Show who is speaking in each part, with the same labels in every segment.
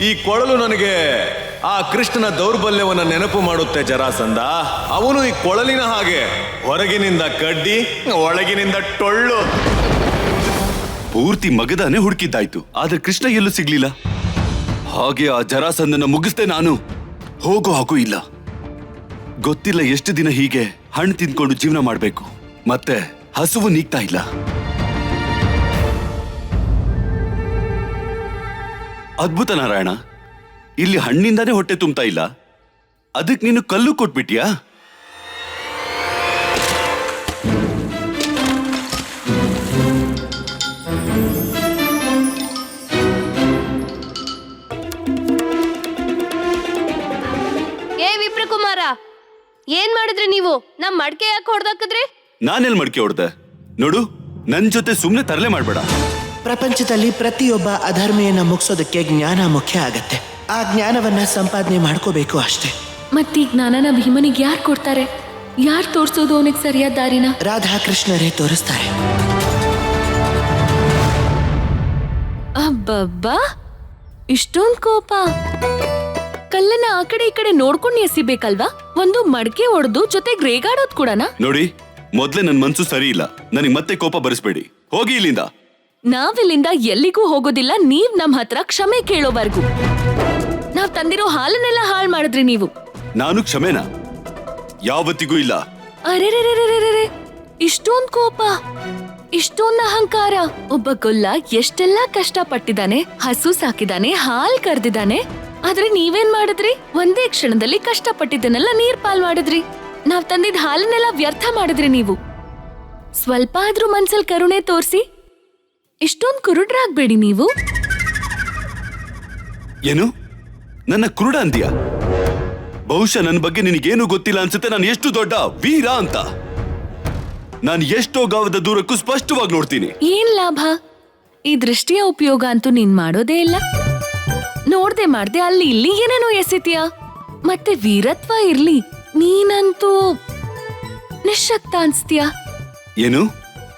Speaker 1: ಈ ಕೊಳಲು ನನಗೆ ಆ ಕೃಷ್ಣನ ದೌರ್ಬಲ್ಯವನ್ನ ನೆನಪು ಮಾಡುತ್ತೆ ಜರಾಸಂದ ಅವನು ಈ ಕೊಳಲಿನ ಹಾಗೆ ಹೊರಗಿನಿಂದ ಕಡ್ಡಿ, ಒಳಗಿನಿಂದ ಟೊಳ್ಳು.
Speaker 2: ಪೂರ್ತಿ ಮಗದಾನೆ ಹುಡುಕಿದ್ದಾಯ್ತು. ಆದ್ರೆ ಕೃಷ್ಣ ಎಲ್ಲೂ ಸಿಗ್ಲಿಲ್ಲ. ಹಾಗೆ ಆ ಜರಾಸಂದನ ಮುಗಿಸ್ದೆ ನಾನು. ಹೋಗೋ ಹಾಗೂ ಇಲ್ಲ. ಗೊತ್ತಿಲ್ಲ ಎಷ್ಟು ದಿನ ಹೀಗೆ ಹಣ್ಣು ತಿಂದ್ಕೊಂಡು ಜೀವನ ಮಾಡಬೇಕು. ಮತ್ತೆ ಹಸುವು ನೀಗ್ತಾ ಇಲ್ಲ. ಅದ್ಭುತ ನಾರಾಯಣ. ಇಲ್ಲಿ ಹಣ್ಣಿಂದಾನೇ ಹೊಟ್ಟೆ ತುಂಬ್ತಾ ಇಲ್ಲ. ಅದಕ್ಕೆ ನೀನು ಕಲ್ಲು ಕೊಟ್ಬಿಟ್ಟಿಯಾ
Speaker 3: ಏ ವಿಪ್ರಕುಮಾರ ಏನ್ ಮಾಡಿದ್ರಿ ನೀವು? ನಮ್ ಮಡ್ಕೆ ಯಾಕೆ ಹೊಡೆದಾಕಿದ್ರಿ?
Speaker 2: ನಾನೆಲ್ ಮಡಿಕೆ ಹೊಡ್ದೆ? ನೋಡು ನನ್ ಜೊತೆ ಸುಮ್ನೆ ತರಲೆ ಮಾಡ್ಬೇಡ.
Speaker 4: ಪ್ರಪಂಚದಲ್ಲಿ ಪ್ರತಿಯೊಬ್ಬ ಅಧರ್ಮಿಯನ್ನ ಮುಗಿಸೋದಕ್ಕೆ ಜ್ಞಾನ ಮುಖ್ಯ ಆಗತ್ತೆ. ಆ ಜ್ಞಾನವನ್ನ ಸಂಪಾದನೆ ಮಾಡ್ಕೋಬೇಕು ಅಷ್ಟೇ.
Speaker 5: ಮತ್ತೀ ಜ್ಞಾನನ ಭೀಮನಿಗೆ ಯಾರು ಕೊಡ್ತಾರೆ? ಯಾರು ತೋರ್ಸೋದು ಅವನಿಗೆ ಸರಿಯಾದ ದಾರಿನ?
Speaker 4: ರಾಧಾಕೃಷ್ಣರೇ ತೋರಿಸ್ತಾರೆ.
Speaker 5: ಅಬ್ಬಬ್ಬಾ! ಇಷ್ಟೊಂದ್ ಕೋಪ! ಕಲ್ಲನ್ನ ಆ ಕಡೆ ಈ ಕಡೆ ನೋಡ್ಕೊಂಡು ಎಸಿಬೇಕಲ್ವಾ? ಒಂದು ಮಡಕೆ ಹೊಡೆದು ಜೊತೆಗೆ ರೇಗಾಡೋದ್ ಕೂಡನಾ?
Speaker 2: ನೋಡಿ ಮೊದ್ಲೇ ನನ್ ಮನ್ಸು ಸರಿ ಇಲ್ಲ ನನಗೆ ಮತ್ತೆ ಕೋಪ ಬರಿಸ್ಬೇಡಿ. ಹೋಗಿ ಇಲ್ಲಿಂದ.
Speaker 5: ನಾವಿಲ್ಲಿಂದ ಎಲ್ಲಿಗೂ ಹೋಗೋದಿಲ್ಲ ನೀವ್ ನಮ್ ಹತ್ರ ಕ್ಷಮೆ ಕೇಳೋವರೆಗೂ. ನಾವ್ ತಂದಿರೋ ಹಾಲನ್ನೆಲ್ಲ ಹಾಳ್ ಮಾಡಿದ್ರಿ ನೀವು.
Speaker 2: ನಾನು ಕ್ಷಮೆನಾ? ಯಾವತ್ತಿಗೂ ಇಲ್ಲ.
Speaker 5: ಅರೆರೆರೆರೆರೆರೆ ಇಷ್ಟೊಂದ್ ಕೋಪ ಇಷ್ಟೊಂದ್ ಅಹಂಕಾರ. ಒಬ್ಬ ಗೊಲ್ಲ ಎಷ್ಟೆಲ್ಲಾ ಕಷ್ಟ ಪಟ್ಟಿದ್ದಾನೆ ಹಸು ಸಾಕಿದಾನೆ ಹಾಲ್ ಕರ್ದಿದ್ದಾನೆ ಆದ್ರೆ ನೀವೇನ್ ಮಾಡಿದ್ರಿ? ಒಂದೇ ಕ್ಷಣದಲ್ಲಿ ಕಷ್ಟ ಪಟ್ಟಿದ್ದನ್ನೆಲ್ಲ ನೀರ್ ಪಾಲ್ ಮಾಡಿದ್ರಿ. ನಾವ್ ತಂದಿದ್ ಹಾಲನ್ನೆಲ್ಲ ವ್ಯರ್ಥ ಮಾಡಿದ್ರಿ ನೀವು. ಸ್ವಲ್ಪ ಆದ್ರೂ ಮನ್ಸಲ್ ಕರುಣೆ ತೋರ್ಸಿ ಇಷ್ಟೊಂದ್ ಕುರುಡ್ರಾಗ್ಬೇಡಿ ನೀವು.
Speaker 2: ಏನು? ನನ್ನ ಕುರುಡ ಅಂದ್ಯ? ಬಹುಶಃ ನನ್ನ ಬಗ್ಗೆ ನಿನಗೇನು ಗೊತ್ತಿಲ್ಲ ಅನ್ಸುತ್ತೆ? ನಾನು ಎಷ್ಟು ದೊಡ್ಡ ವೀರ ಅಂತ. ನಾನು ಎಷ್ಟೋ ಗಾವದ ದೂರಕ್ಕೂ ಸ್ಪಷ್ಟವಾಗಿ ನೋಡ್ತೀನಿ.
Speaker 5: ಏನ್ ಲಾಭ? ಈ ದೃಷ್ಟಿಯ ಉಪಯೋಗ ಅಂತೂ ನೀನ್ ಮಾಡೋದೇ ಇಲ್ಲ. ನೋಡ್ದೆ ಮಾಡ್ದೆ ಅಲ್ಲಿ ಇಲ್ಲಿ ಏನೇನೋ ಎಸಿತೀಯ? ಮತ್ತೆ ವೀರತ್ವ ಇರ್ಲಿ ನೀನಂತೂ ನಿಶಕ್ತ ಅನ್ಸ್ತೀಯ?
Speaker 2: ಏನು?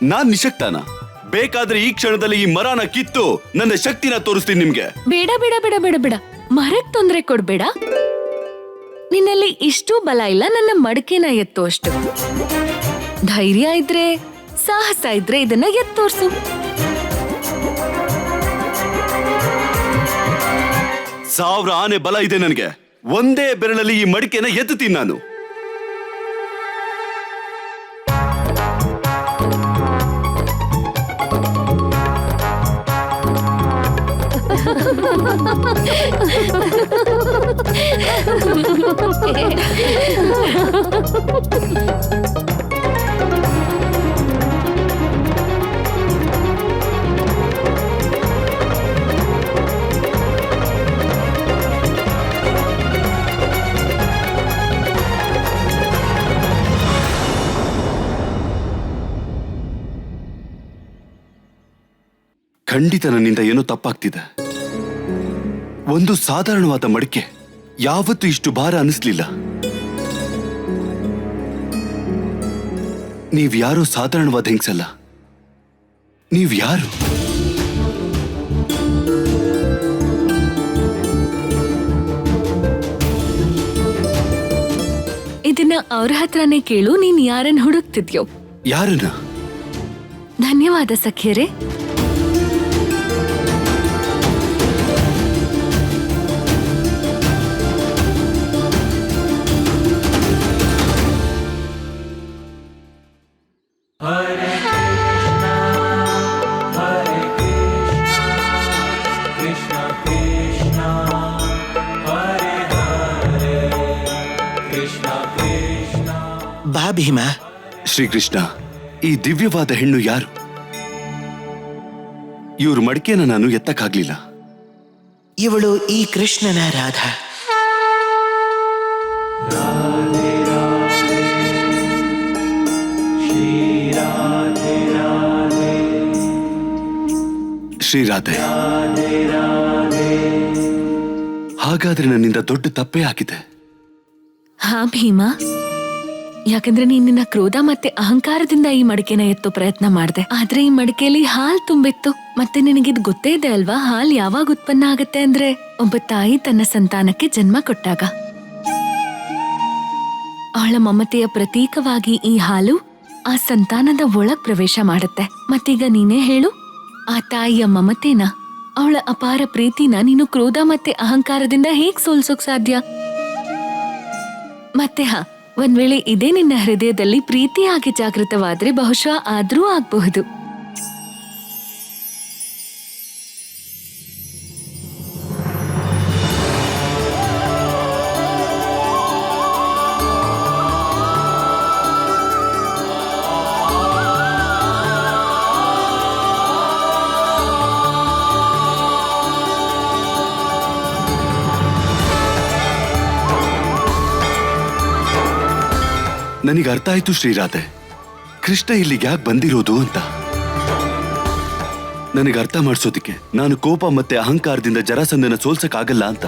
Speaker 2: ನಾನ್ ನಿಶಕ್ತಾನ? ಬೇಕಾದ್ರೆ ಈ ಕ್ಷಣದಲ್ಲಿ ಈ ಮರನ ಕಿತ್ತು ನನ್ನ ಶಕ್ತಿನ ತೋರಿಸ್ತೀನಿ ನಿಮ್ಗೆ.
Speaker 5: ಬೇಡ ಬೇಡ ಬೇಡ ಬೇಡ ಬೇಡ. ಮರಕ್ ತೊಂದ್ರೆ ಕೊಡ್ಬೇಡ. ನಿನ್ನಲ್ಲಿ ಇಷ್ಟು ಬಲ ಇಲ್ಲ ನನ್ನ ಮಡಕೆನ ಎತ್ತೋ ಅಷ್ಟು. ಧೈರ್ಯ ಇದ್ರೆ ಸಾಹಸ ಇದ್ರೆ ಇದನ್ನ ಎತ್ತೋರ್ಸು
Speaker 2: ಸಾವಿರ ಆನೆ ಬಲ ಇದೆ ನನಗೆ. ಒಂದೇ ಬೆರಳಲ್ಲಿ ಈ ಮಡಿಕೆನ ಎತ್ತುತ್ತೀನಿ ನಾನು. ಖಂಡಿತ ನನ್ನಿಂದ ಏನೋ ತಪ್ಪಾಗ್ತಿದೆ. ಒಂದು ಸಾಧಾರಣವಾದ ಮಡಿಕೆ. ಯಾವತ್ತೂ ಇಷ್ಟು ಭಾರ ಅನಿಸ್ಲಿಲ್ಲ. ನೀವ್ಯಾರೋ ಸಾಧಾರಣವಾದ ಹೆಂಗ್ಸಲ್ಲ. ನೀವ್ಯಾರು
Speaker 5: ಇದನ್ನ ಅವ್ರ ಹತ್ರನೇ ಕೇಳು ನೀನ್ ಯಾರನ್ನ ಹುಡುಕ್ತಿದ್ಯೋ.
Speaker 2: ಯಾರನ್ನ?
Speaker 5: ಧನ್ಯವಾದ ಸಖ್ಯರೇ.
Speaker 4: ಭೀಮಾ
Speaker 2: ಶ್ರೀಕೃಷ್ಣ ಈ ದಿವ್ಯವಾದ ಹೆಣ್ಣು ಯಾರು? ಇವ್ರ ಮಡಿಕೆನ ನಾನು ಎತ್ತಕ್ಕಾಗ್ಲಿಲ್ಲ.
Speaker 4: ಇವಳು ಈ ಕೃಷ್ಣನ ರಾಧಾ.
Speaker 2: ಶ್ರೀರಾಧೆ ಹಾಗಾದ್ರೆ ನನ್ನಿಂದ ದೊಡ್ಡ ತಪ್ಪೇ ಆಗಿದೆ.
Speaker 5: ಹಾ ಭೀಮಾ. ಯಾಕಂದ್ರೆ ನೀನ್ ನಿನ್ನ ಕ್ರೋಧ ಮತ್ತೆ ಅಹಂಕಾರದಿಂದ ಈ ಮಡಿಕೆನ ಎತ್ತೋ ಪ್ರಯತ್ನ ಮಾಡ್ದೆ. ಆದ್ರೆ ಈ ಮಡಿಕೆಯಲ್ಲಿ ಹಾಲ್ ತುಂಬಿತ್ತು. ಮತ್ತೆ ನಿನಗಿದ್ ಗೊತ್ತೇ ಇದೆ ಅಲ್ವಾ? ಹಾಲ್ ಯಾವಾಗ ಉತ್ಪನ್ನ ಆಗತ್ತೆ ಅಂದ್ರೆ ಒಬ್ಬ ತಾಯಿ ತನ್ನ ಸಂತಾನಕ್ಕೆ ಜನ್ಮ ಕೊಟ್ಟಾಗ. ಅವಳ ಮಮತೆಯ ಪ್ರತೀಕವಾಗಿ ಈ ಹಾಲು ಆ ಸಂತಾನದ ಒಳಗ್ ಪ್ರವೇಶ ಮಾಡುತ್ತೆ. ಮತ್ತೀಗ ನೀನೇ ಹೇಳು, ಆ ತಾಯಿಯ ಮಮತೆನ, ಅವಳ ಅಪಾರ ಪ್ರೀತಿನ ನೀನು ಕ್ರೋಧ ಮತ್ತೆ ಅಹಂಕಾರದಿಂದ ಹೇಗ್ ಸೋಲ್ಸೋಕ್ ಸಾಧ್ಯ? ಮತ್ತೆ ಹಾ ಒಂದ್ ವೇಳೆ ಇದೇ ನಿನ್ನ ಹೃದಯದಲ್ಲಿ ಪ್ರೀತಿಯಾಗಿ ಜಾಗೃತವಾದ್ರೆ ಬಹುಶಃ ಆದ್ರೂ ಆಗ್ಬಹುದು.
Speaker 2: ನನಗೆ ಅರ್ಥ ಆಯ್ತು ಶ್ರೀರಾಧೆ. ಕೃಷ್ಣ ಇಲ್ಲಿಗೆ ಯಾಕೆ ಬಂದಿರೋದು ಅಂತ. ನನಗೆ ಅರ್ಥ ಮಾಡಿಸೋದಿಕ್ಕೆ ನಾನು ಕೋಪ ಮತ್ತೆ ಅಹಂಕಾರದಿಂದ ಜರಾಸಂದನ ಸೋಲ್ಸಕ್ಕಾಗಲ್ಲ ಅಂತ.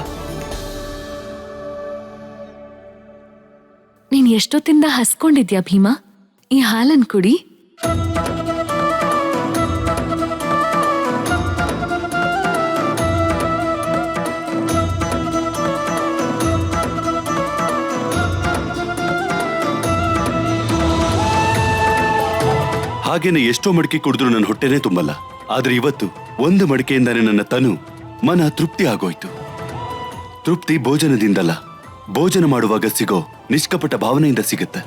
Speaker 5: ನೀನ್ ಎಷ್ಟೊತ್ತಿಂದ ಹಸ್ಕೊಂಡಿದ್ಯಾ ಭೀಮಾ? ಈ ಹಾಲನ್ ಕುಡಿ.
Speaker 2: ಹಾಗೇನೆ ಎಷ್ಟೋ ಮಡಿಕೆ ಕುಡಿದ್ರು ನನ್ನ ಹೊಟ್ಟೆನೇ ತುಂಬಲ್ಲ. ಆದ್ರೆ ಇವತ್ತು ಒಂದು ಮಡಿಕೆಯಿಂದಾನೆ ನನ್ನ ತನು ಮನ ತೃಪ್ತಿ ಆಗೋಯ್ತು. ತೃಪ್ತಿ ಭೋಜನದಿಂದಲ್ಲ. ಭೋಜನ ಮಾಡುವಾಗ ಸಿಗೋ ನಿಷ್ಕಪಟ ಭಾವನೆಯಿಂದ ಸಿಗುತ್ತೆ.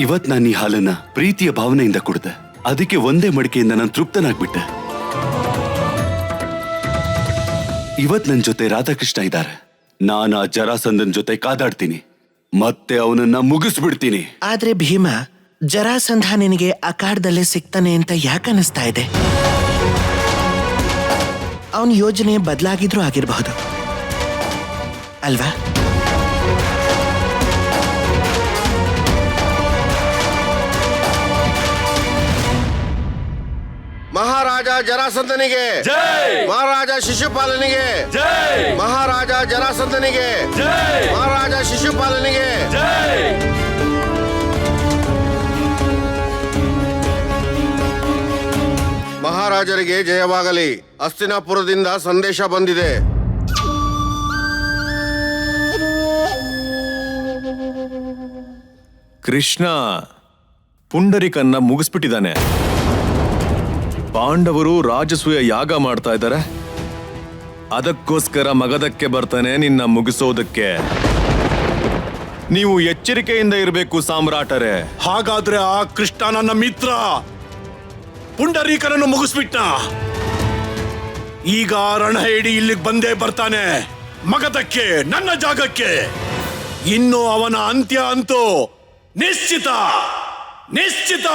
Speaker 2: ಇವತ್ ನಾನು ಈ ಹಾಲನ್ನ ಪ್ರೀತಿಯ ಭಾವನೆಯಿಂದ ಕುಡ್ದೆ. ಅದಕ್ಕೆ ಒಂದೇ ಮಡಿಕೆಯಿಂದ ನಾನು ತೃಪ್ತನಾಗ್ಬಿಟ್ಟೆ. ಇವತ್ ನನ್ ಜೊತೆ ರಾಧಾಕೃಷ್ಣ ಇದ್ದಾರೆ. ನಾನು ಆ ಜರಾಸಂದನ್ ಜೊತೆ ಕಾದಾಡ್ತೀನಿ. ಮತ್ತೆ ಅವನನ್ನ ಮುಗಿಸ್ಬಿಡ್ತೀನಿ.
Speaker 4: ಆದ್ರೆ ಭೀಮ, ಜರಾಸಂಧ ನಿನಗೆ ಅಖಾಡದಲ್ಲೇ ಸಿಗ್ತಾನೆ ಅಂತ ಯಾಕೆ ಅನಿಸ್ತಾ ಇದೆ? ಅವನ ಯೋಜನೆ ಬದಲಾಗಿದ್ರೂ ಆಗಿರಬಹುದು. ಅಲ್ವಾ?
Speaker 6: ಮಹಾರಾಜ ಜರಾಸಂದನಿಗೆ ಮಹಾರಾಜ ಶಿಶುಪಾಲನಿಗೆ. ಮಹಾರಾಜ ಜರಾಸಂದನಿಗೆ ಮಹಾರಾಜ ಶಿಶುಪಾಲನಿಗೆ. ಮಹಾರಾಜರಿಗೆ ಜಯವಾಗಲಿ. ಅಸ್ತಿನಾಪುರದಿಂದ ಸಂದೇಶ ಬಂದಿದೆ.
Speaker 1: ಕೃಷ್ಣ ಪುಂಡರಿಕನ್ನ ಮುಗಿಸ್ಬಿಟ್ಟಿದ್ದಾನೆ. ಪಾಂಡವರು ರಾಜಸೂಯ ಯಾಗ ಮಾಡ್ತಾ ಇದ್ದಾರೆ. ಅದಕ್ಕೋಸ್ಕರ ಮಗದಕ್ಕೆ ಬರ್ತಾನೆ, ನಿನ್ನ ಮುಗಿಸೋದಕ್ಕೆ. ನೀವು ಎಚ್ಚರಿಕೆಯಿಂದ ಇರಬೇಕು ಸಾಮ್ರಾಟರೇ.
Speaker 7: ಹಾಗಾದ್ರೆ ಆ ಕೃಷ್ಣ ನನ್ನ ಮಿತ್ರ. ಪುಂಡರೀಕರನ್ನು ಮುಗಿಸ್ಬಿಟ್ಟ ಈಗ ರಣಹೇಡಿ ಇಲ್ಲಿಗೆ ಬಂದೇ ಬರ್ತಾನೆ. ಮಗದಕ್ಕೆ, ನನ್ನ ಜಾಗಕ್ಕೆ. ಇನ್ನು ಅವನ ಅಂತ್ಯ ಅಂತೂ ನಿಶ್ಚಿತ. ನಿಶ್ಚಿತ.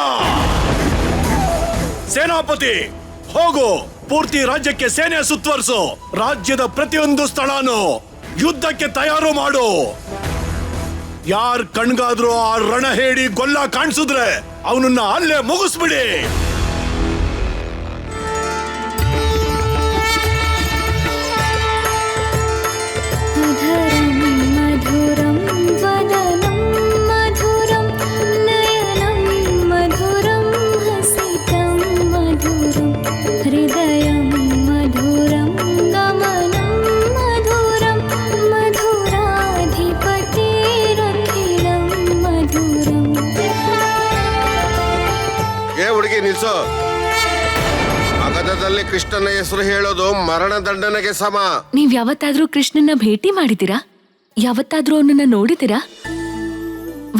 Speaker 7: ಸೇನಾಪತಿ, ಹೋಗು. ಪೂರ್ತಿ ರಾಜ್ಯಕ್ಕೆ ಸೇನೆ ಸುತ್ತುವರಿಸು. ರಾಜ್ಯದ ಪ್ರತಿಯೊಂದು ಸ್ಥಳನು ಯುದ್ಧಕ್ಕೆ ತಯಾರು ಮಾಡು. ಯಾರ್ ಕಣ್ಗಾದ್ರೂ ಆ ರಣ ಹೇಳಿ ಗೊಲ್ಲ ಕಾಣಿಸಿದ್ರೆ ಅವನನ್ನ ಅಲ್ಲೇ ಮುಗಿಸ್ಬಿಡಿ.
Speaker 6: ಮಗಧದಲ್ಲಿ ಕೃಷ್ಣನ ಹೆಸರು ಹೇಳೋದು ಮರಣದಂಡನೆಗೆ ಸಮ.
Speaker 5: ನೀವ್ ಯಾವತ್ತಾದ್ರೂ ಕೃಷ್ಣನ ಭೇಟಿ ಮಾಡಿದಿರಾ ಯಾವತ್ತಾದ್ರೂ ಅವನನ್ನ ನೋಡಿದಿರಾ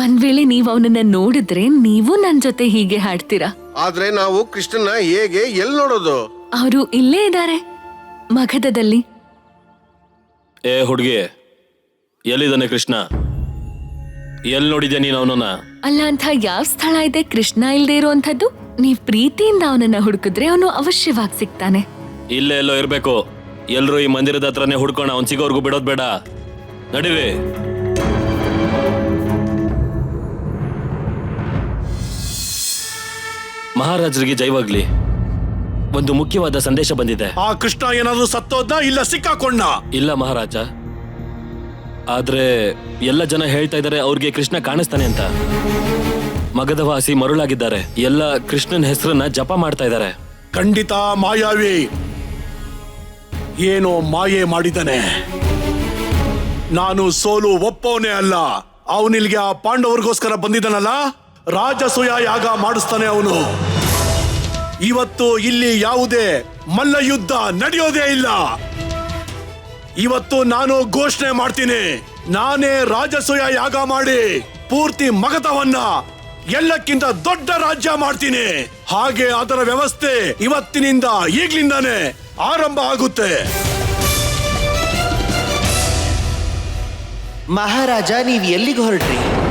Speaker 5: ಒಂದ್ ವೇಳೆ ನೀವ್ ಅವನನ್ನ ನೋಡಿದ್ರೆ ನೀವು ನನ್ ಜೊತೆ ಹೀಗೆ ಹಾಡ್ತೀರಾ?
Speaker 6: ಆದ್ರೆ ನಾವು ಕೃಷ್ಣನ ಹೇಗೆ ಎಲ್ಲಿ ನೋಡೋದು?
Speaker 5: ಅವರು ಇಲ್ಲೇ ಇದ್ದಾರೆ. ಮಗಧದಲ್ಲಿ
Speaker 8: ಏ ಹುಡುಗಿ ಎಲ್ಲಿದ್ದಾನೆ ಕೃಷ್ಣ? ಎಲ್ ನೋಡಿದ್ಯಾ ನೀನು ಅವನನ್ನ?
Speaker 5: ಅಲ್ಲ ಅಂತ ಯಾವ ಸ್ಥಳ ಇದೆ ಕೃಷ್ಣ ಇಲ್ದೇ ಇರುವಂಥದ್ದು? ನೀವ್ ಪ್ರೀತಿಯಿಂದ ಅವನನ್ನ ಹುಡುಕಿದ್ರೆ ಅವನು ಅವಶ್ಯವಾಗಿ ಸಿಗ್ತಾನೆ.
Speaker 8: ಇಲ್ಲೇ ಎಲ್ಲೋ ಇರ್ಬೇಕು. ಎಲ್ರು ಈ ಮಂದಿರದ ಹತ್ರನೇ ಹುಡ್ಕೋಣ ಅವ್ನ್ ಸಿಗೋರ್ಗು ಬಿಡೋದ್ ಬೇಡ. ನಡಿವೆ ಮಹಾರಾಜರಿಗೆ ಜೈವಾಗ್ಲಿ. ಒಂದು ಮುಖ್ಯವಾದ ಸಂದೇಶ ಬಂದಿದೆ.
Speaker 7: ಆ ಕೃಷ್ಣ ಏನಾದ್ರೂ ಸತ್ತೋದ್ನ ಇಲ್ಲ ಸಿಕ್ಕಾಕೊಂಡ
Speaker 8: ಇಲ್ಲ ಮಹಾರಾಜ. ಆದ್ರೆ ಎಲ್ಲ ಜನ ಹೇಳ್ತಾ ಇದ್ದಾರೆ ಅವ್ರಿಗೆ ಕೃಷ್ಣ ಕಾಣಿಸ್ತಾನೆ ಅಂತ. ಮಗಧವಾಸಿ ಮರುಳಾಗಿದ್ದಾರೆ. ಎಲ್ಲ ಕೃಷ್ಣನ ಹೆಸರನ್ನ ಜಪ ಮಾಡ್ತಾ ಇದ್ದಾರೆ.
Speaker 7: ಖಂಡಿತ ಮಾಯಾವಿ. ಏನೋ ಮಾಯೆ ಮಾಡಿದ್ದಾನೆ. ನಾನು ಸೋಲು ಒಪ್ಪವನೇ ಅಲ್ಲ. ಅವನಿಲ್ಗೆ ಆ ಪಾಂಡವರಿಗೋಸ್ಕರ ಬಂದಿದ್ದಾನಲ್ಲ? ರಾಜಸೂಯ ಯಾಗ ಮಾಡಿಸ್ತಾನೆ ಅವನು. ಇವತ್ತು ಇಲ್ಲಿ ಯಾವುದೇ ಮಲ್ಲ ಯುದ್ಧ ನಡೆಯೋದೇ ಇಲ್ಲ. ಇವತ್ತು ನಾನು ಘೋಷಣೆ ಮಾಡ್ತೀನಿ. ನಾನೇ ರಾಜಸೂಯ ಯಾಗ ಮಾಡಿ ಪೂರ್ತಿ ಮಗಧವನ್ನ ಎಲ್ಲಕ್ಕಿಂತ ದೊಡ್ಡ ರಾಜ್ಯ ಮಾಡ್ತೀನಿ. ಹಾಗೆ ಅದರ ವ್ಯವಸ್ಥೆ ಇವತ್ತಿನಿಂದ ಈಗ್ಲಿಂದಾನೇ ಆರಂಭ ಆಗುತ್ತೆ.
Speaker 4: ಮಹಾರಾಜ, ನೀವು ಎಲ್ಲಿಗೆ ಹೊರಟ್ರಿ?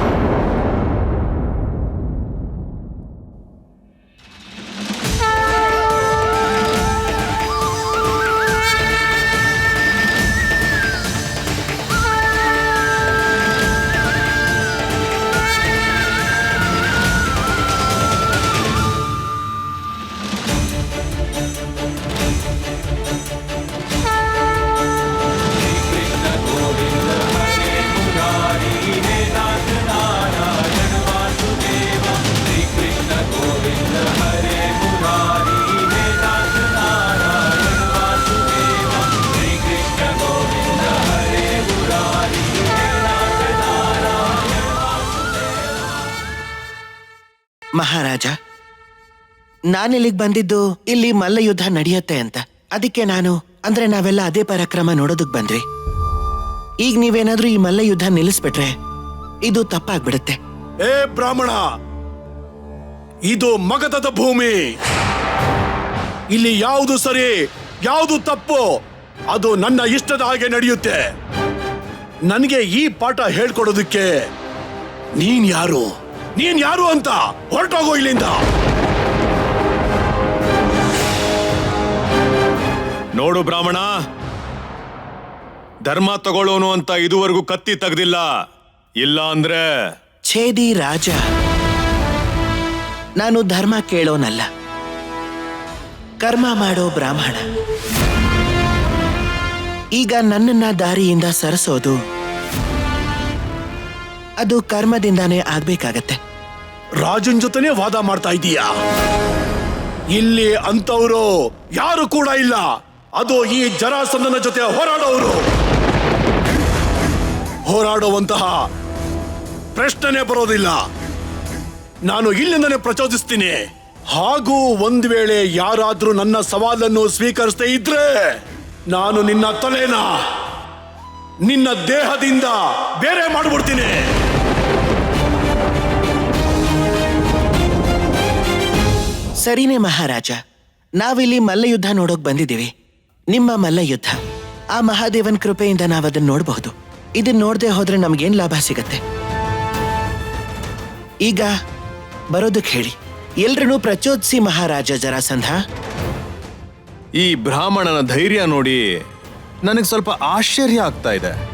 Speaker 4: ನಾನಿಲ್ಲಿಗೆ ಬಂದಿದ್ದು ಇಲ್ಲಿ ಮಲ್ಲ ಯುದ್ಧ ನಡೆಯುತ್ತೆ ಅಂತ. ಅದಕ್ಕೆ ನಾನು, ಅಂದ್ರೆ ನಾವೆಲ್ಲ ಅದೇ ಪರಾಕ್ರಮ ನೋಡೋದಕ್ ಬಂದ್ವಿ. ಈಗ ನೀವೇನಾದ್ರೂ ಈ ಮಲ್ಲ ಯುದ್ಧ ನಿಲ್ಲಿಸ್ಬಿಟ್ರೆ ಇದು ತಪ್ಪಾಗ್ಬಿಡುತ್ತೆ.
Speaker 7: ಏ ಬ್ರಾಹ್ಮಣ, ಇದು ಮಗಧದ ಭೂಮಿ. ಇಲ್ಲಿ ಯಾವುದು ಸರಿ, ಯಾವುದು ತಪ್ಪು, ಅದು ನನ್ನ ಇಷ್ಟದ ಹಾಗೆ ನಡೆಯುತ್ತೆ. ನನಗೆ ಈ ಪಾಠ ಹೇಳ್ಕೊಡೋದಕ್ಕೆ ನೀನ್ ಯಾರು? ನೀನ್ ಯಾರು ಅಂತ ಹೊರಟೋಗೋ ಇಲ್ಲಿಂದ.
Speaker 1: ನೋಡು ಬ್ರಾಹ್ಮಣ. ಧರ್ಮ ತಗೊಳ್ಳೋನು ಅಂತ ಇದುವರೆಗೂ ಕತ್ತಿ ತೆಗ್ದಿಲ್ಲ. ಇಲ್ಲ ಅಂದ್ರೆ?
Speaker 4: ಛೇದಿ ರಾಜ ನಾನು ಧರ್ಮ ಕೇಳೋನಲ್ಲ. ಕರ್ಮ ಮಾಡೋ ಬ್ರಾಹ್ಮಣ. ಈಗ ನನ್ನನ್ನ ದಾರಿಯಿಂದ ಸರಿಸೋದು ಅದು ಕರ್ಮದಿಂದಾನೇ ಆಗ್ಬೇಕಾಗತ್ತೆ.
Speaker 7: ರಾಜನ್ ಜೊತೆನೆ ವಾದ ಮಾಡ್ತಾ ಇದೀಯಾ? ಇಲ್ಲಿ ಅಂತವ್ರು ಯಾರು ಕೂಡ ಇಲ್ಲ. ಅದು ಈ ಜರಾಸಂದನ ಜೊತೆ ಹೋರಾಡೋರು. ಹೋರಾಡುವಂತಹ ಪ್ರಶ್ನೆ ಬರೋದಿಲ್ಲ. ನಾನು ಇಲ್ಲಿಂದನೇ ಪ್ರಚೋದಿಸ್ತೀನಿ. ಹಾಗೂ ಒಂದ್ ವೇಳೆ ಯಾರಾದ್ರೂ ನನ್ನ ಸವಾಲನ್ನು ಸ್ವೀಕರಿಸದೇ ಇದ್ರೆ ನಾನು ನಿನ್ನ ತಲೆನ ನಿನ್ನ ದೇಹದಿಂದ ಬೇರೆ ಮಾಡ್ಬಿಡ್ತೀನಿ.
Speaker 4: ಸರಿನೇ ಮಹಾರಾಜ, ನಾವಿಲ್ಲಿ ಮಲ್ಲಯುದ್ಧ ನೋಡೋಕ್ ಬಂದಿದ್ದೀವಿ. ನಿಮ್ಮ ಮಲ್ಲಯುದ್ಧ. ಆ ಮಹಾದೇವನ್ ಕೃಪೆಯಿಂದ ನಾವದನ್ನ ನೋಡಬಹುದು. ಇದನ್ನ ನೋಡದೆ ಹೋದ್ರೆ ನಮ್ಗೇನ್ ಲಾಭ ಸಿಗತ್ತೆ? ಈಗ ಬರೋದಕ್ಕೆ ಹೇಳಿ. ಎಲ್ರನ್ನೂ ಪ್ರಚೋದಿಸಿ ಮಹಾರಾಜ ಜರಾಸಂಧ.
Speaker 1: ಈ ಬ್ರಾಹ್ಮಣನ ಧೈರ್ಯ ನೋಡಿ ನನಗೆ ಸ್ವಲ್ಪ ಆಶ್ಚರ್ಯ ಆಗ್ತಾ ಇದೆ.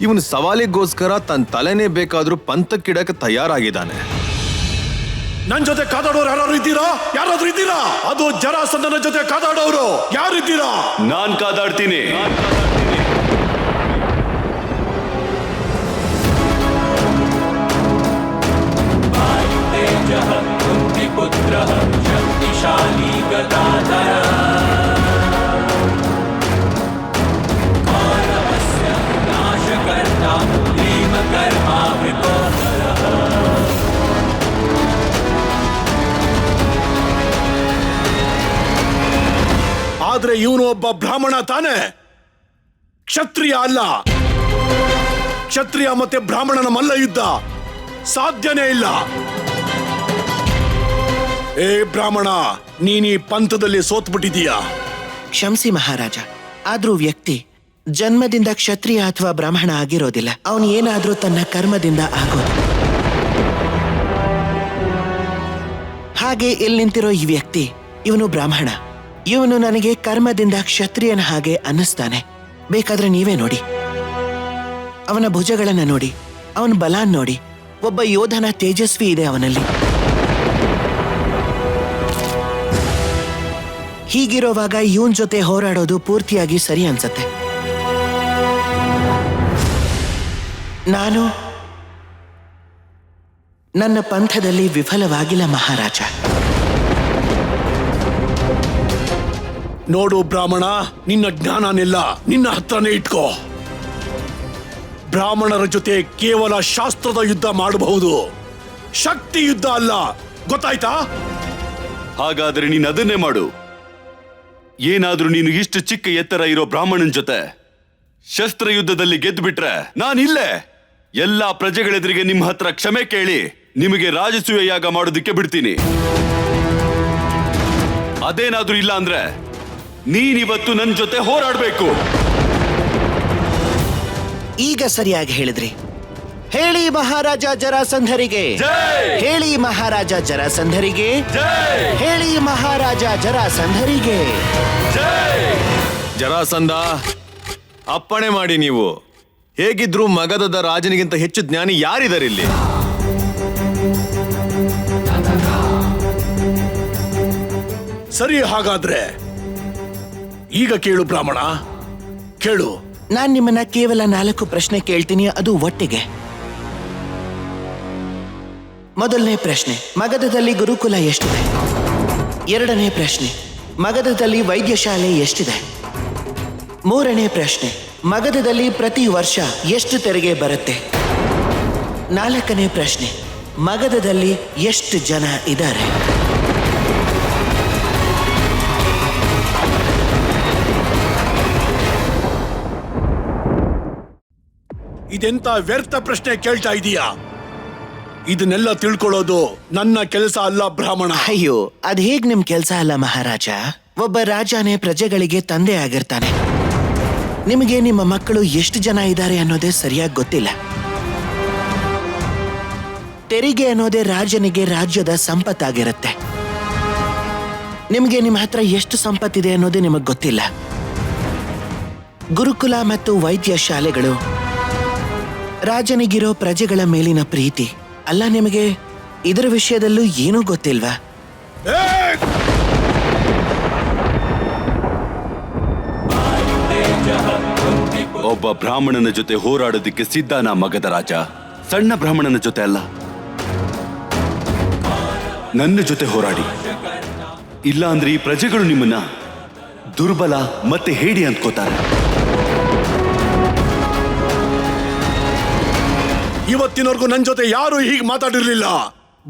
Speaker 1: ಇವನು ಸವಾಲಿಗೋಸ್ಕರ ತನ್ನ ತಲೆನೇ ಬೇಕಾದ್ರೂ ಪಂಥಕ್ಕಿಡಕ್ಕೆ ತಯಾರಾಗಿದ್ದಾನೆ.
Speaker 7: ನನ್ ಜೊತೆ ಕಾದಾಡೋರು ಯಾರು ಇದ್ದೀರಾ? ಯಾರಾದ್ರೂ ಇದ್ದೀರಾ? ಅದು ಜರಾಸಂದನ ಜೊತೆ ಕಾದಾಡೋರು. ಯಾರಿದ್ದೀರಾ?
Speaker 2: ನಾನ್ ಕಾದಾಡ್ತೀನಿ.
Speaker 7: ಆದ್ರೆ ಇವನು ಒಬ್ಬ ಬ್ರಾಹ್ಮಣ ತಾನೆ? ಕ್ಷತ್ರಿಯ ಅಲ್ಲ. ಕ್ಷತ್ರಿಯ ಮತ್ತೆ ಬ್ರಾಹ್ಮಣನ ಮಲ್ಲ ಯುದ್ಧ. ಸಾಧ್ಯನೇ ಇಲ್ಲ. ಏ ಬ್ರಾಹ್ಮಣ, ನೀನಿ ಪಂಥದಲ್ಲಿ ಸೋತ್ಬಿಟ್ಟಿದೀಯ
Speaker 4: ಕ್ಷಮಿಸಿ ಮಹಾರಾಜ, ಆದ್ರೂ ವ್ಯಕ್ತಿ ಜನ್ಮದಿಂದ ಕ್ಷತ್ರಿಯ ಅಥವಾ ಬ್ರಾಹ್ಮಣ ಆಗಿರೋದಿಲ್ಲ. ಅವನು ಏನಾದ್ರೂ ತನ್ನ ಕರ್ಮದಿಂದ ಆಗೋದು. ಹಾಗೆ ಇಲ್ಲಿ ನಿಂತಿರೋ ಈ ವ್ಯಕ್ತಿ, ಇವನು ಬ್ರಾಹ್ಮಣ. ಇವನು ನನಗೆ ಕರ್ಮದಿಂದ ಕ್ಷತ್ರಿಯನ ಹಾಗೆ ಅನ್ನಿಸ್ತಾನೆ. ಬೇಕಾದ್ರೆ ನೀವೇ ನೋಡಿ. ಅವನ ಭುಜಗಳನ್ನ ನೋಡಿ. ಅವನ ಬಲಾನ್ ನೋಡಿ. ಒಬ್ಬ ಯೋಧನ ತೇಜಸ್ವಿ ಇದೆ ಅವನಲ್ಲಿ. ಹೀಗಿರುವಾಗ ಇವನ್ ಜೊತೆ ಹೋರಾಡೋದು ಪೂರ್ತಿಯಾಗಿ ಸರಿ ಅನ್ಸತ್ತೆ. ನಾನು ನನ್ನ ಪಂಥದಲ್ಲಿ ವಿಫಲವಾಗಿಲ್ಲ ಮಹಾರಾಜ.
Speaker 7: ನೋಡು ಬ್ರಾಹ್ಮಣ, ನಿನ್ನ ಜ್ಞಾನನೆಲ್ಲ ನಿನ್ನ ಹತ್ರನೇ ಇಟ್ಕೋ. ಬ್ರಾಹ್ಮಣರ ಜೊತೆ ಕೇವಲ ಶಾಸ್ತ್ರದ ಯುದ್ಧ ಮಾಡಬಹುದು. ಶಕ್ತಿ ಯುದ್ಧ ಅಲ್ಲ. ಗೊತ್ತಾಯ್ತಾ?
Speaker 2: ಹಾಗಾದ್ರೆ ನೀನು ಅದನ್ನೇ ಮಾಡು. ಏನಾದ್ರೂ ನೀನು ಇಷ್ಟು ಚಿಕ್ಕ ಎತ್ತರ ಇರೋ ಬ್ರಾಹ್ಮಣನ್ ಜೊತೆ ಶಸ್ತ್ರ ಯುದ್ಧದಲ್ಲಿ ಗೆದ್ದು ಬಿಟ್ರೆ ನಾನಿಲ್ಲೇ. ಎಲ್ಲಾ ಪ್ರಜೆಗಳೆದುರಿಗೆ ನಿಮ್ಮ ಹತ್ರ ಕ್ಷಮೆ ಕೇಳಿ ನಿಮಗೆ ರಾಜಸೂಯ ಯಾಗ ಮಾಡೋದಕ್ಕೆ ಬಿಡ್ತೀನಿ. ಅದೇನಾದ್ರೂ ಇಲ್ಲ ಅಂದ್ರೆ ನೀನಿವತ್ತು ನನ್ನ ಜೊತೆ ಹೋರಾಡಬೇಕು.
Speaker 4: ಈಗ ಸರಿಯಾಗಿ ಹೇಳಿದ್ರಿ. ಹೇಳಿ ಮಹಾರಾಜ ಜರಾಸಂಧರಿಗೆ.
Speaker 2: ಜೈ!
Speaker 4: ಹೇಳಿ ಮಹಾರಾಜ ಜರಾಸಂಧರಿಗೆ. ಹೇಳಿ ಮಹಾರಾಜ ಜರಾಸಂಧರಿಗೆ.
Speaker 1: ಜರಾಸಂಧ ಅಪ್ಪಣೆ ಮಾಡಿ ನೀವು. ಹೇಗಿದ್ರೂ ಮಗಧದ ರಾಜನಿಗಿಂತ ಹೆಚ್ಚು ಜ್ಞಾನಿ ಯಾರಿದ್ದಾರೆ ಇಲ್ಲಿ
Speaker 7: ಸರಿ ಹಾಗಾದ್ರೆ ಈಗ ಕೇಳು ಬ್ರಾಹ್ಮಣ. ಕೇಳು.
Speaker 4: ನಾನ್ ನಿಮ್ಮನ್ನ ಕೇವಲ ನಾಲ್ಕು ಪ್ರಶ್ನೆ ಕೇಳ್ತೀನಿ, ಅದು ಒಟ್ಟಿಗೆ. ಮೊದಲನೇ ಪ್ರಶ್ನೆ ಮಗಧದಲ್ಲಿ ಗುರುಕುಲ ಎಷ್ಟಿದೆ? ಎರಡನೇ ಪ್ರಶ್ನೆ ಮಗಧದಲ್ಲಿ ವೈದ್ಯಶಾಲೆ ಎಷ್ಟಿದೆ? ಮೂರನೇ ಪ್ರಶ್ನೆ ಮಗಧದಲ್ಲಿ ಪ್ರತಿ ವರ್ಷ ಎಷ್ಟು ತೆರಿಗೆ ಬರುತ್ತೆ? ನಾಲ್ಕನೇ ಪ್ರಶ್ನೆ ಮಗಧದಲ್ಲಿ ಎಷ್ಟು ಜನ ಇದ್ದಾರೆ?
Speaker 7: ಇದೆಂತ ವ್ಯರ್ಥ ಪ್ರಶ್ನೆ ಕೇಳ್ತಾ ಇದೀಯಾ? ಇದನ್ನೆಲ್ಲ ತಿಳ್ಕೊಳ್ಳೋದು ನನ್ನ ಕೆಲಸ ಅಲ್ಲ, ಬ್ರಾಹ್ಮಣ.
Speaker 4: ಅಯ್ಯೋ, ಅದ್ ಹೇಗ್ ನಿಮ್ ಕೆಲ್ಸ ಅಲ್ಲ, ಮಹಾರಾಜ? ಒಬ್ಬ ರಾಜನೇ ಪ್ರಜೆಗಳಿಗೆ ತಂದೆ ಆಗಿರ್ತಾನೆ. ನಿಮಗೆ ನಿಮ್ಮ ಮಕ್ಕಳು ಎಷ್ಟು ಜನ ಇದ್ದಾರೆ ಅನ್ನೋದೇ ಸರಿಯಾಗಿ ಗೊತ್ತಿಲ್ಲ. ತೆರಿಗೆ ಅನ್ನೋದೇ ರಾಜನಿಗೆ ರಾಜ್ಯದ ಸಂಪತ್ತಾಗಿರುತ್ತೆ. ನಿಮಗೆ ನಿಮ್ಮ ಹತ್ರ ಎಷ್ಟು ಸಂಪತ್ತಿದೆ ಅನ್ನೋದೇ ನಿಮಗೆ ಗೊತ್ತಿಲ್ಲ. ಗುರುಕುಲ ಮತ್ತು ವೈದ್ಯ ಶಾಲೆಗಳು ರಾಜನಿಗಿರೋ ಪ್ರಜೆಗಳ ಮೇಲಿನ ಪ್ರೀತಿ. ಅಲ್ಲ ನಿಮಗೆ, ಇದರ ವಿಷಯದಲ್ಲೂ ಏನೂ ಗೊತ್ತಿಲ್ವಾ?
Speaker 2: ಒಬ್ಬ ಬ್ರಾಹ್ಮಣನ ಜೊತೆ ಹೋರಾಡೋದಕ್ಕೆ ಸಿದ್ಧನ ಮಗದ ರಾಜ? ಸಣ್ಣ ಬ್ರಾಹ್ಮಣನ ಜೊತೆ ಅಲ್ಲ. ನನ್ನ ಜೊತೆ ಹೋರಾಡಿ. ಇಲ್ಲ ಅಂದ್ರೆ ಈ ಪ್ರಜೆಗಳು ನಿಮ್ಮನ್ನ ದುರ್ಬಲ ಮತ್ತೆ ಹೇಡಿ ಅಂದ್ಕೋತಾರೆ.
Speaker 7: ಇವತ್ತಿನವರೆಗೂ ನನ್ ಜೊತೆ ಯಾರು ಹೀಗೆ ಮಾತಾಡಿರ್ಲಿಲ್ಲ.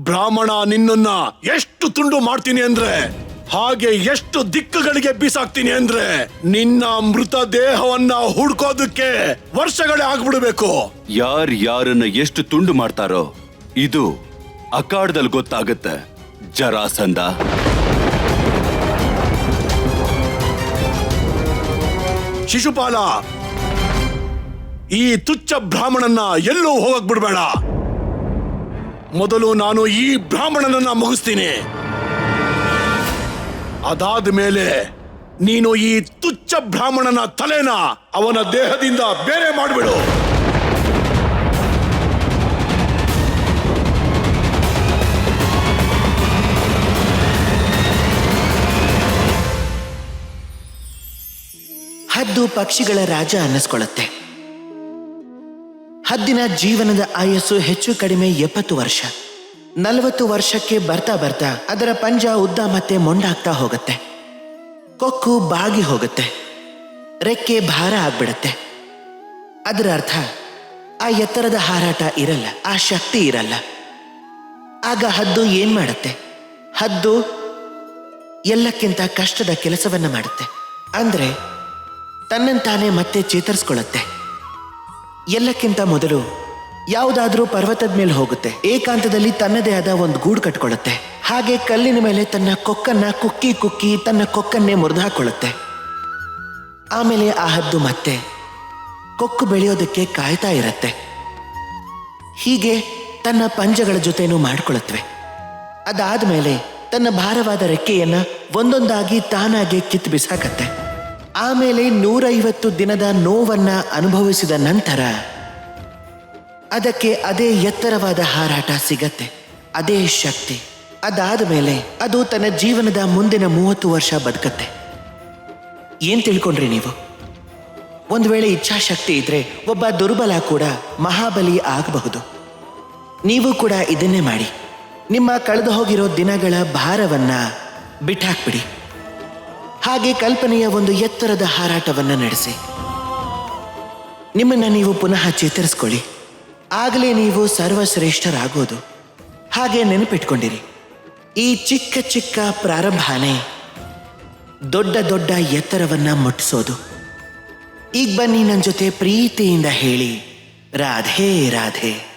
Speaker 7: ಬ್ರಾಹ್ಮಣ ನಿನ್ನನ್ನ ಎಷ್ಟು ತುಂಡು ಮಾಡ್ತೀನಿ ಅಂದ್ರೆ ಹಾಗೆ ಎಷ್ಟು ದಿಕ್ಕುಗಳಿಗೆ ಬೀಸಾಕ್ತೀನಿ ಅಂದ್ರೆ ನಿನ್ನ ಮೃತ ದೇಹವನ್ನ ಹುಡ್ಕೋದಕ್ಕೆ ವರ್ಷಗಳೇ ಆಗ್ಬಿಡ್ಬೇಕು.
Speaker 2: ಯಾರ್ ಯಾರನ್ನ ಎಷ್ಟು ತುಂಡು ಮಾಡ್ತಾರೋ ಇದು ಅಖಾಡದಲ್ಲಿ ಗೊತ್ತಾಗತ್ತೆ. ಜರಾಸಂದ
Speaker 7: ಶಿಶುಪಾಲ ಈ ತುಚ್ಚ ಬ್ರಾಹ್ಮಣನ್ನ ಎಲ್ಲೂ ಹೋಗಕ್ ಬಿಡಬೇಡ. ಮೊದಲು ನಾನು ಈ ಬ್ರಾಹ್ಮಣನನ್ನ ಮುಗಿಸ್ತೀನಿ. ಅದಾದ ಮೇಲೆ ನೀನು ಈ ತುಚ್ಚ ಬ್ರಾಹ್ಮಣನ ತಲೆನ ಅವನ ದೇಹದಿಂದ ಬೇರೆ ಮಾಡಿಬಿಡು.
Speaker 4: ಹದ್ದು ಪಕ್ಷಿಗಳ ರಾಜ ಅನ್ನಿಸ್ಕೊಳ್ಳುತ್ತೆ. ಹದ್ದಿನ ಜೀವನದ ಆಯಸ್ಸು ಹೆಚ್ಚು ಕಡಿಮೆ ಎಪ್ಪತ್ತು ವರ್ಷ. ನಲವತ್ತು ವರ್ಷಕ್ಕೆ ಬರ್ತಾ ಬರ್ತಾ ಅದರ ಪಂಜ ಉದ್ದ ಮತ್ತೆ ಮೊಂಡಾಗ್ತಾ ಹೋಗುತ್ತೆ. ಕೊಕ್ಕು ಬಾಗಿ ಹೋಗುತ್ತೆ. ರೆಕ್ಕೆ ಭಾರ ಆಗ್ಬಿಡತ್ತೆ. ಅದರ ಅರ್ಥ, ಆ ಎತ್ತರದ ಹಾರಾಟ ಇರಲ್ಲ, ಆ ಶಕ್ತಿ ಇರಲ್ಲ. ಆಗ ಹದ್ದು ಏನ್ ಮಾಡುತ್ತೆ? ಹದ್ದು ಎಲ್ಲಕ್ಕಿಂತ ಕಷ್ಟದ ಕೆಲಸವನ್ನ ಮಾಡುತ್ತೆ. ಅಂದ್ರೆ ತನ್ನಂತಾನೆ ಮತ್ತೆ ಚೇತರಿಸ್ಕೊಳ್ಳುತ್ತೆ. ಎಲ್ಲಕ್ಕಿಂತ ಮೊದಲು ಯಾವುದಾದ್ರೂ ಪರ್ವತದ ಮೇಲೆ ಹೋಗುತ್ತೆ. ಏಕಾಂತದಲ್ಲಿ ತನ್ನದೇ ಆದ ಒಂದು ಗೂಡು ಕಟ್ಕೊಳ್ಳುತ್ತೆ. ಹಾಗೆ ಕಲ್ಲಿನ ಮೇಲೆ ತನ್ನ ಕೊಕ್ಕನ್ನ ಕುಕ್ಕಿ ಕುಕ್ಕಿ ತನ್ನ ಕೊಕ್ಕನ್ನೇ ಮುರಿದು ಹಾಕೊಳ್ಳುತ್ತೆ. ಆಮೇಲೆ ಆ ಹದ್ದು ಮತ್ತೆ ಕೊಕ್ಕು ಬೆಳೆಯೋದಕ್ಕೆ ಕಾಯ್ತಾ ಇರತ್ತೆ. ಹೀಗೆ ತನ್ನ ಪಂಜಗಳ ಜೊತೆನೂ ಅದಾದ ಮೇಲೆ ತನ್ನ ಭಾರವಾದ ರೆಕ್ಕೆಯನ್ನ ಒಂದೊಂದಾಗಿ ತಾನಾಗೆ ಕಿತ್ತು ಬಿಸಾಕತ್ತೆ ಆಮೇಲೆ ನೂರೈವತ್ತು ದಿನದ ನೋವನ್ನ ಅನುಭವಿಸಿದ ನಂತರ ಅದಕ್ಕೆ ಅದೇ ಎತ್ತರವಾದ ಹಾರಾಟ ಸಿಗತ್ತೆ, ಅದೇ ಶಕ್ತಿ. ಅದಾದ ಮೇಲೆ ಅದು ತನ್ನ ಜೀವನದ ಮುಂದಿನ ಮೂವತ್ತು ವರ್ಷ ಬದುಕತ್ತೆ. ಏನ್ ತಿಳ್ಕೊಂಡ್ರಿ ನೀವು? ಒಂದು ವೇಳೆ ಇಚ್ಛಾಶಕ್ತಿ ಇದ್ರೆ ಒಬ್ಬ ದುರ್ಬಲ ಕೂಡ ಮಹಾಬಲಿ ಆಗಬಹುದು. ನೀವು ಕೂಡ ಇದನ್ನೇ ಮಾಡಿ. ನಿಮ್ಮ ಕಳೆದು ಹೋಗಿರೋ ದಿನಗಳ ಭಾರವನ್ನ ಬಿಟ್ಟಾಕ್ಬಿಡಿ. ಹಾಗೆ ಕಲ್ಪನೆಯ ಒಂದು ಎತ್ತರದ ಹಾರಾಟವನ್ನ ನಡೆಸಿ. ನಿಮ್ಮನ್ನ ನೀವು ಪುನಃ ಚೇತರಿಸ್ಕೊಳ್ಳಿ. ಆಗಲೇ ನೀವು ಸರ್ವಶ್ರೇಷ್ಠರಾಗೋದು. ಹಾಗೆ ನೆನಪಿಟ್ಕೊಂಡಿರಿ. ಈ ಚಿಕ್ಕ ಚಿಕ್ಕ ಪ್ರಾರಂಭನೇ ದೊಡ್ಡ ದೊಡ್ಡ ಎತ್ತರವನ್ನ ಮುಟ್ಟಿಸೋದು. ಈಗ ಬನ್ನಿ ನನ್ನ ಜೊತೆ ಪ್ರೀತಿಯಿಂದ ಹೇಳಿ. ರಾಧೇ, ರಾಧೆ.